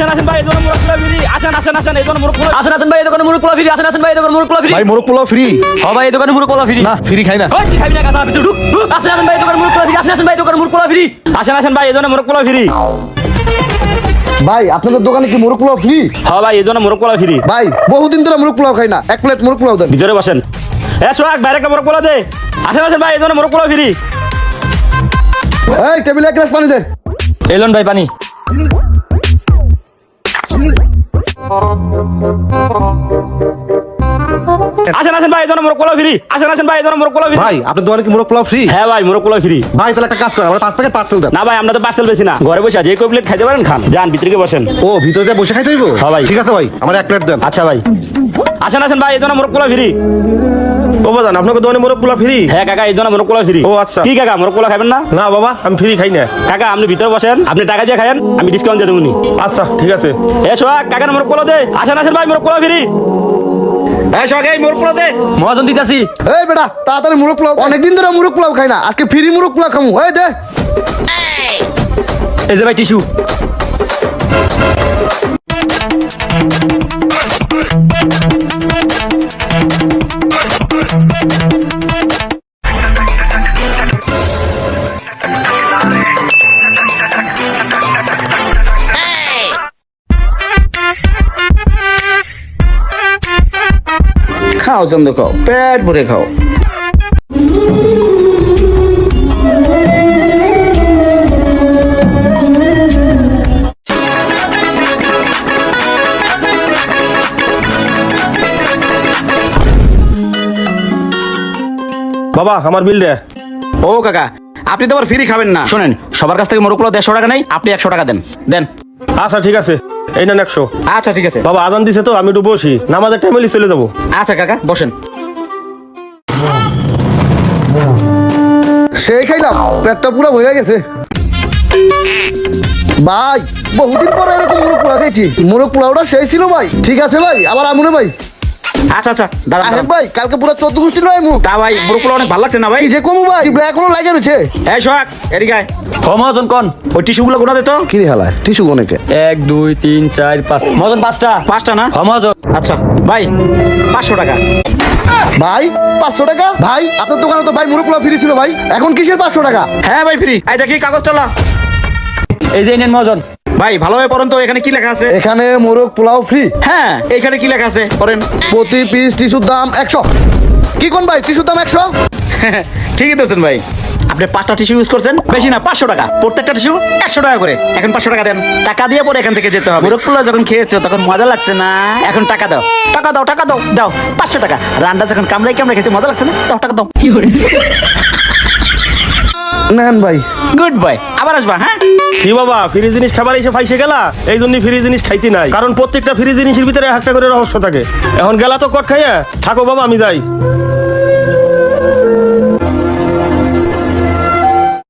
আসেন আসেন ভাই দোকানে মুরগ পোলাও ফ্রি আসেন আসেন আসেন এই দোকানে মুরগ পোলাও আসেন আসেন ভাই এই দোকানে মুরগ পোলাও ফ্রি আসেন আসেন ভাই এই দোকানে মুরগ পোলাও ফ্রি ভাই মোরগ ফ্রি ভাই এই দোকানে মুরগ পোলাও ফ্রি না ফ্রি খাই না ওই খাবি না কথা ভিতরে ঢুক। আসেন আসেন ভাই এই দোকানে মুরগ পোলাও ফ্রি আসেন আসেন ভাই এই দোকানে মুরগ পোলাও ফ্রি আসেন আসেন ভাই এই দোকানে মুরগ পোলাও ফ্রি ভাই আপনাদের দোকানে কি মোরগ পোলাও ফ্রি হ্যাঁ ভাই এই দোকানে মুরগ পোলাও ফ্রি ভাই বহুদিন ধরে মোরগ পোলাও খাই না এক প্লেট মোরগ পোলাও দেন ভিতরে বসেন এ সোহাগ বাইরে একটা মুরগ পোলাও দে আসেন আসেন ভাই এই দোকানে মুরগ পোলাও ফ্রি এই টেবিলে এক গ্লাস পানি দে এলন ভাই পানি আসেন আসেন ভাই দোকানে মুরগ ফ্রি আসেন আসেন ভাই এই দোকানে মুরগ ফ্রি ভাই আপনার দোকানে কি মোরগ পোলাও ফ্রি হ্যাঁ ভাই মুরগ পোলাও ফ্রি ভাই তাহলে একটা কাজ করেন আমরা পাঁচ প্যাকেট পার্সেল দেন না ভাই আমরা তো পার্সেল বেশি না। ঘরে বসে যে কই প্লেট খাইতে পারেন খান। যান ভিতরে গিয়ে বসেন। ও ভিতরে যা বসে খাইতে হইব? হ্যাঁ ভাই। ঠিক আছে ভাই আমার এক প্লেট দেন। আচ্ছা ভাই। আসেন আসেন ভাই এই দোকানে মুরগ ফ্রি ও বাদান আপনাকে দোকানে মোরগ পোলা ফ্রি? হ্যাঁ কাকা এই দোকানে মুরগ পোলাও ফ্রি। ও, আচ্ছা। কি কাকা মুরগ পোলাও খাবেন না? না বাবা আমি ফ্রি খাই না। কাকা আপনি ভিতরে বসেন আপনি টাকা দিয়ে খায়েন আমি ডিসকাউন্ট দিয়ে দেবো নি। আচ্ছা ঠিক আছে। এ সোহাগ কাকা মোরগ পোলাও দে। আসেন আসেন ভাই মুরগ পোলাও ফ্রি। এই সবাই এই মোরগ পোলা দে। মহাজন দিতাছি। এই বেটা তাড়াতাড়ি মুরগ পোলাও অনেকদিন ধরে মুরগ পোলাও খাই না। আজকে ফ্রি মুরগ পোলাও খামু। এই দে। এই যে ভাই টিস্যু। খাও চন্দ খাও পেট ভরে খাও। বাবা আমার বিল দে। ও কাকা আপনি তো আবার ফ্রি খাবেন না। শোনেন সবার কাছ থেকে মোরগ দেড়শো টাকা নেই আপনি একশো টাকা দেন। দেন। আচ্ছা ঠিক আছে। এই নেন একশো। আচ্ছা ঠিক আছে। বাবা আদান দিছে তো আমি একটু বসি। নামাজের টাইমে চলে যাব। আচ্ছা কাকা বসেন। সেই খাইলাম পেটটা পুরো ভরে গেছে। ভাই বহুদিন পরে এরকম মুরগ পোলাও খাইছি। মুরগ পোলাওটা সেই ছিল ভাই। ঠিক আছে ভাই আবার আমুনে ভাই। আচ্ছা আচ্ছা আরে ভাই কালকে পুরো চোদ্দ গোষ্ঠী নয় মুখ। তা ভাই মোরগ অনেক ভালো লাগছে না ভাই? যে কমু ভাই? এখনও লাগে রয়েছে এই সোহাগ এদিকে আয়। হ মহাজন কন। ওই টিস্যুগুলো গোনা দে তো। কি রে হালায় টিসু অনেকে এক দুই তিন চার পাঁচ। মহাজন পাঁচটা? পাঁচটা না? মহাজন। আচ্ছা ভাই পাঁচশো টাকা। ভাই পাঁচশো টাকা? ভাই আপনার দোকানে তো ভাই মুরগ পোলাও ফ্রি ছিল ভাই। এখন কিসের পাঁচশো টাকা? হ্যাঁ ভাই ফ্রি আই দেখি কাগজটা লা। এই যে নেন মহাজন। ভাই ভালোভাবে পড়েন তো এখানে কি লেখা আছে? এখানে মোরগ পোলাও ফ্রি হ্যাঁ এখানে কি লেখা আছে? পড়েন। প্রতি পিস টিসুর দাম একশো। কি কোন ভাই টিসুর দাম একশো? ঠিকই ধরছেন ভাই। আপনি পাঁচটা টিস্যু ইউজ করছেন বেশি না পাঁচশো টাকা। প্রত্যেকটা টিস্যু একশো টাকা করে। এখন পাঁচশো টাকা দেন। টাকা দিয়ে পরে এখান থেকে যেতে হবে। মুরগপুলা যখন খেয়েছো তখন মজা লাগছে না? এখন টাকা দাও। টাকা দাও টাকা দাও দাও পাঁচশো টাকা। রান্না যখন কামড়াই কামড়াই খেয়েছে মজা লাগছে না? দাও টাকা দাও। নেন ভাই। গুড বাই আবার আসবা হ্যাঁ? কি বাবা ফ্রি জিনিস খাবার এসে ফাইসে গেলা? এই জন্য ফ্রি জিনিস খাইতে নাই। কারণ প্রত্যেকটা ফ্রি জিনিসের ভিতরে একটা করে রহস্য থাকে। এখন গেলা তো কট খাইয়া? থাকো বাবা আমি যাই।